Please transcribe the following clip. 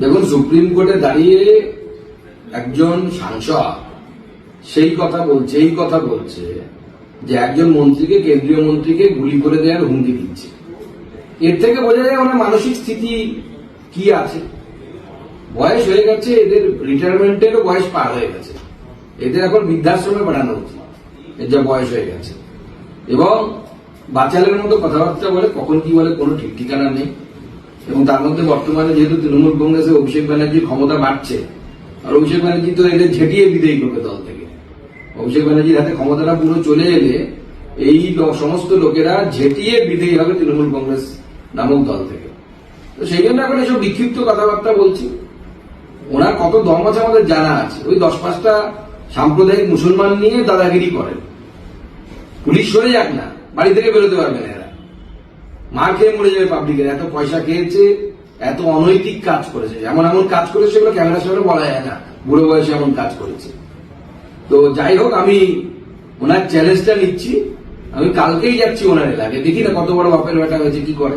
দেখুন, সুপ্রিম কোর্টে দাঁড়িয়ে একজন সাংসদ সেই কথা বলছে, এই কথা বলছে যে একজন মন্ত্রীকে, কেন্দ্রীয় মন্ত্রীকে গুলি করে দেওয়ার হুমকি দিচ্ছে। এর থেকে বোঝা যায় ওনার মানসিক স্থিতি কি আছে। বয়স হয়ে গেছে, এদের রিটায়ারমেন্টেরও বয়স পার হয়ে গেছে। এদের এখন বৃদ্ধাশ্রমে পাঠানো উচিত, এর যা বয়স হয়ে গেছে। এবং বাচালের মতো কথাবার্তা বলে কখন কি বলে কোনো ঠিক ঠিকানা নেই। এবং তার মধ্যে বর্তমানে যেহেতু তৃণমূল কংগ্রেসে অভিষেক ব্যানার্জির ক্ষমতা বাড়ছে, আর অভিষেক ব্যানার্জি তো এদের ঝেঁটিয়ে বিদায়ী করবে দল থেকে। অভিষেক ব্যানার্জির হাতে ক্ষমতাটা পুরো চলে এলে এই সমস্ত লোকেরা ঝেঁটিয়ে বিদায়ী হবে তৃণমূল কংগ্রেস নামক দল থেকে। তো সেই জন্য এখন এসব বিক্ষিপ্ত কথাবার্তা বলছি। ওনার কত দম আছে আমাদের জানা আছে। ওই দশ পাঁচটা সাম্প্রদায়িক মুসলমান নিয়ে দাদাগিরি করেন। পুলিশ সরে যাক না, বাড়ি থেকে বেরোতে পারবে না মার খেয়ে মরে যাবে পাবলিকের এত পয়সা খেয়েছে, এত অনৈতিক কাজ করেছে এমন এমন কাজ করেছে সেগুলো ক্যামেরার সামনে বলা যায় না, বুড়ো বয়সে এমন কাজ করেছে। তো যাই হোক, আমি ওনার চ্যালেঞ্জটা নিচ্ছি, আমি কালকেই যাচ্ছি ওনার এলাকায়, দেখি না কত বড় বাপের ব্যাটা হয়েছে, কি করে।